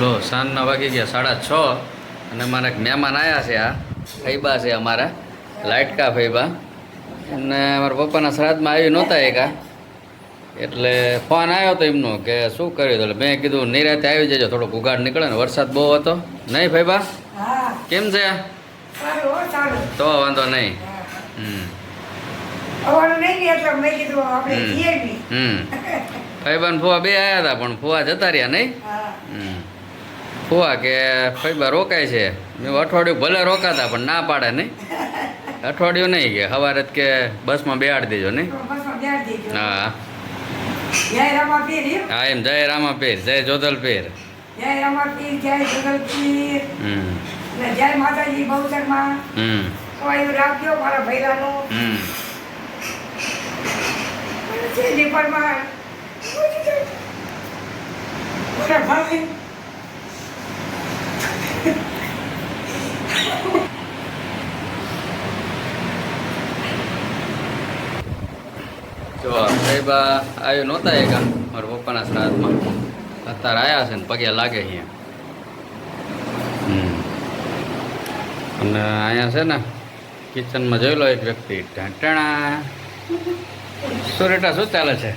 લો સાંજના વાગી ગયા સાડા છ અને મારા એક મહેમાન આવ્યા છે આ. ફૈબા છે અમારા લાઇટકા ફૈબા. અને મારા પપ્પાના શ્રાદ્ધમાં આવી નહોતા એકા એટલે ફોન આવ્યો તો એમનો કે શું કર્યું તો એટલે મેં કીધું નિરાતે આવી જજો થોડોક ઉગાડ નીકળે ને વરસાદ બહુ હતો. નહીં ફૈબા? કેમ છે? તો વાંધો નહીં. હમ. આવવાનું નહીં ને એટલે મેં કીધું આપણે હમ. જઈએ બી. હમ. ફૈબા ને ફુવા બે આવ્યા હતા પણ ફુવા જતા રહ્યા નહીં? હા. હમ. ફુવા કે ફૈબા રોકાય છે? મેં અઠવાડિયું ભલે રોકાતા પણ ના પાડે નહીં. અઠવાડિયું નહીં કે સવારે કે બસમાં બેહાડી દેજો નહીં. હા? હા એમ જય રામા પીર જય જોધલ પીર જય રામા પીર જય જોધલ પીર જય માતાજી બહુચરમાં. હમ. રાખજો મારા ભૈરાનું. હમ. છે ભાઈ. જો સાહેબા આવ્યો નહોતા એક મારા પપ્પાના શ્રાદ્ધમાં અત્યારે આવ્યા છે ને પગે લાગે અહીંયા. હમ. અને અહીંયા છે ને કિચનમાં જોઈ લો એક વ્યક્તિ. ઢાંટણા સુરેટા શું ચાલે છે?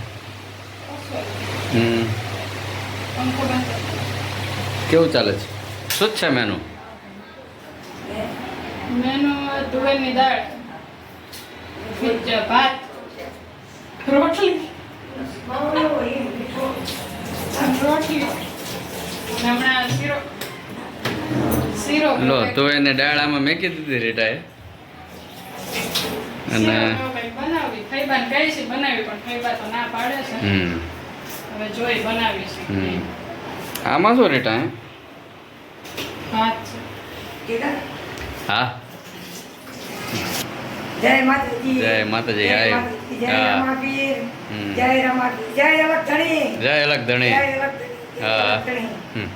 હમ. કેવું ચાલે છે? શું છે મેનુ મેનુ તુવેરની દાળ ભાત રોટલી. રોટલી. હમણાં શીરો શીરો લો તો એને દાળ આમાં મેકી દીધી રેટાએ અને બનાવી ફૈબાને કહે છે બનાવી પણ ફૈબા તો ના પાડે છે. હમ. હવે જોઈ બનાવી છે. આમાં શું રેટા હે કીધા? હા. જય માતાજી. જય માતાજી, જય આય. માતાજી, જય હા. રામા પીર હમ. જય રામા પીર જય અલગ ધણી જય અલગ ધણી જય અલગ ધણી જય હા. અલગ ધણી હમ.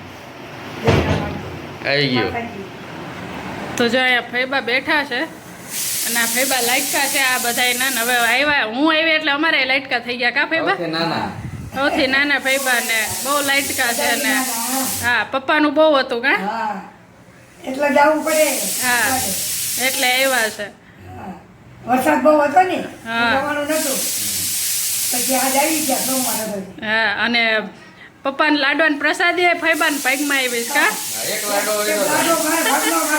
જય રામા પીર. આવી ગયો તો જો અહીંયા ફૈબા બેઠા છે અને આ ફૈબા લાઈટકા છે આ બધા ને હવે આવ્યા હું આવી એટલે અમારે લાઈટકા થઈ ગયા કા ફૈબા? ના સૌથી નાના ભાઈબા ને બહુ લાઈટકા છે ને હા પપ્પાનું બહુ હતું કા? હા એટલે જવું પડે. હા. એટલે આવ્યા છે. હા. વરસાદ બહુ હતો ને હા. જવાનું નતું પછી આજ આવી ગયા સોમવાર હા અને પપ્પા ને પ્રસાદી ને પ્રસાદી ફાઈબા ને કા?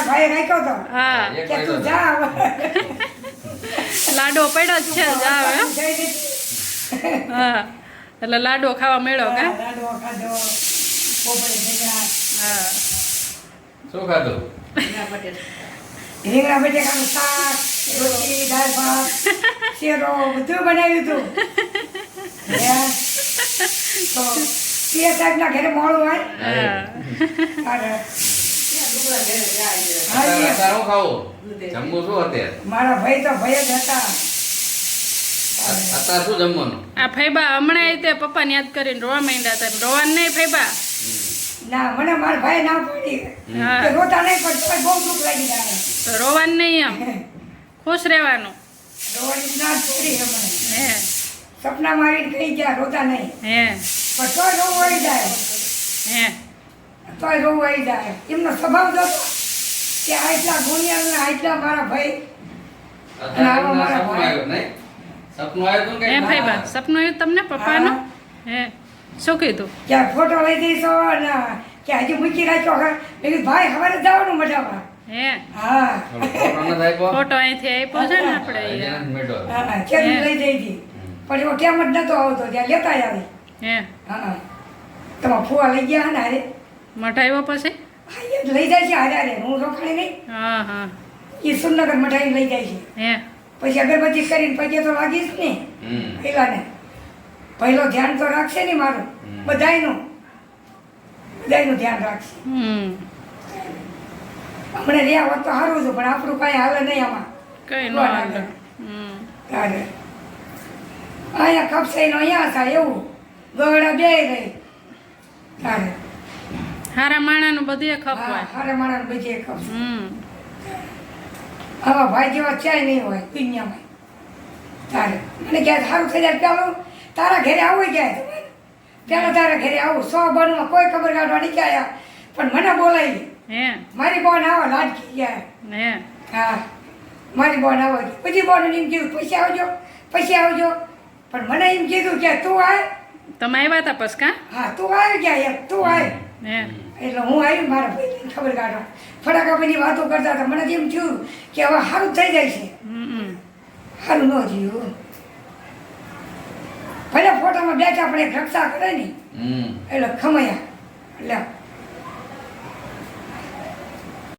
હા, આવીશ હા. કે તું લાડો પડ્યો જ છે જ હા હો. એટલે લાડો ખાવા મેળો કા? હા, લાડવો ખાધો પોપડે ભેગા. હા. શું ખાધું? રીંગણા બટેકાનું શાક રોટલી દાળ ભાત શેરો બધું બનાવ્યું હતું. તો પીએ સાહેબના ઘરે મોડું હોય. મારા ભાઈ તો ભાઈ જ હતા. અત્યારે શું જમવાનું? આ ફૈબા હમણાં તે પપ્પાને યાદ કરીને રોવા માંડ્યા હતા. રોવાનું નહીં ફૈબા. ના મને મારા ભાઈ ના પડી રોતા નહીં પણ બહુ દુઃખ લાગી જાય. તો રોવાનું નહીં એમ. ખુશ રહેવાનું. રોવાની ના હે. સપના મારી કઈ ગયા રોતા નહીં. હે. પણ તોય રોવું આવી જાય. હે. તોય રોવું આવી જાય. એમનો સ્વભાવ જોતો કે આટલા ગુણિયાના આટલા મારા ભાઈ. આવો મારા ભાઈ. સપનું આવ્યું ને હે કંઈક? ફૈબા સપનું આવ્યું તમને પપ્પાનું? હે. શું કીધું? કે ફોટો લઈ દઈશો અને કે હજી મૂકી રાખ્યો હે એટલે ભાઈ હવે જવાનું મજામાં. હે. હા. ફોટો નથી આપ્યો? ફોટો અહીંથી આપ્યો છે ને આપણે અહીંયા. નથી મેળવ્યો. હા ખેડૂત લઈ જઈ હતી પણ એવો કેમ જ નતો આવતો ત્યાં લેતા આવી. હે. હા. તમારા ફુવા લઈ ગયા ને હારે? મઠાવ્યો પછી? હા, એ લઈ જાય છે હારે હારે. હું રોકાણી નહીં. હા હા. એ સુંદરનગર મઠાઈ લઈ જાય છે. હે. પછી અગરબત્તી કરીને પગે તો લાગીશ ને હમ. પહેલાને. પહેલો ધ્યાન તો રાખશે ને મારું. બધાયનું. બધાયનું ધ્યાન રાખશે. હમ. હમણાં રહ્યા હોત તો સારું હતું પણ આપણું કાંઈ હાલે નહીં આમાં. કઈ નો હાલે? તારે. અહીંયા કપસાઈનો અહીંયા થાય એવું. ગવડા બે રહી. તારે. હારા માણાનું બધું ખપવાય હારા માણસ બચે કપસ હમ. આવા ભાઈ જેવા ચાય નહીં હોય દુનિયામાં. તારે. મને ક્યાં સારું થઈ જાય પેલું તારા ઘરે આવું ક્યાંય? પેલા તારા ઘરે આવું. સો બનવા કોઈ ખબર કાઢવા નહીં ક્યાં પણ મને બોલાવી મારી બોન આવો લાડકી ગયા. હા. મારી બોન આવો. પછી બોન એમ કીધું પછી આવજો પછી આવજો. પણ મને એમ કીધું કે તું આય. તમે આવ્યા હતા પસકા? હા તું આવ્યો ગયા એમ? તું હે એટલે હું આવી મારા ભાઈને ખબર કાઢવા. ફટાકાપીની વાતો કરતા હતા. મને એમ થયું કે હવે સારું થઈ જાય છે. હમ સારું ન થયું. ભલે ફોટામાં બેઠા પણ એક રક્ષા કરે ને. હમ. એટલે ખમયા. એટલે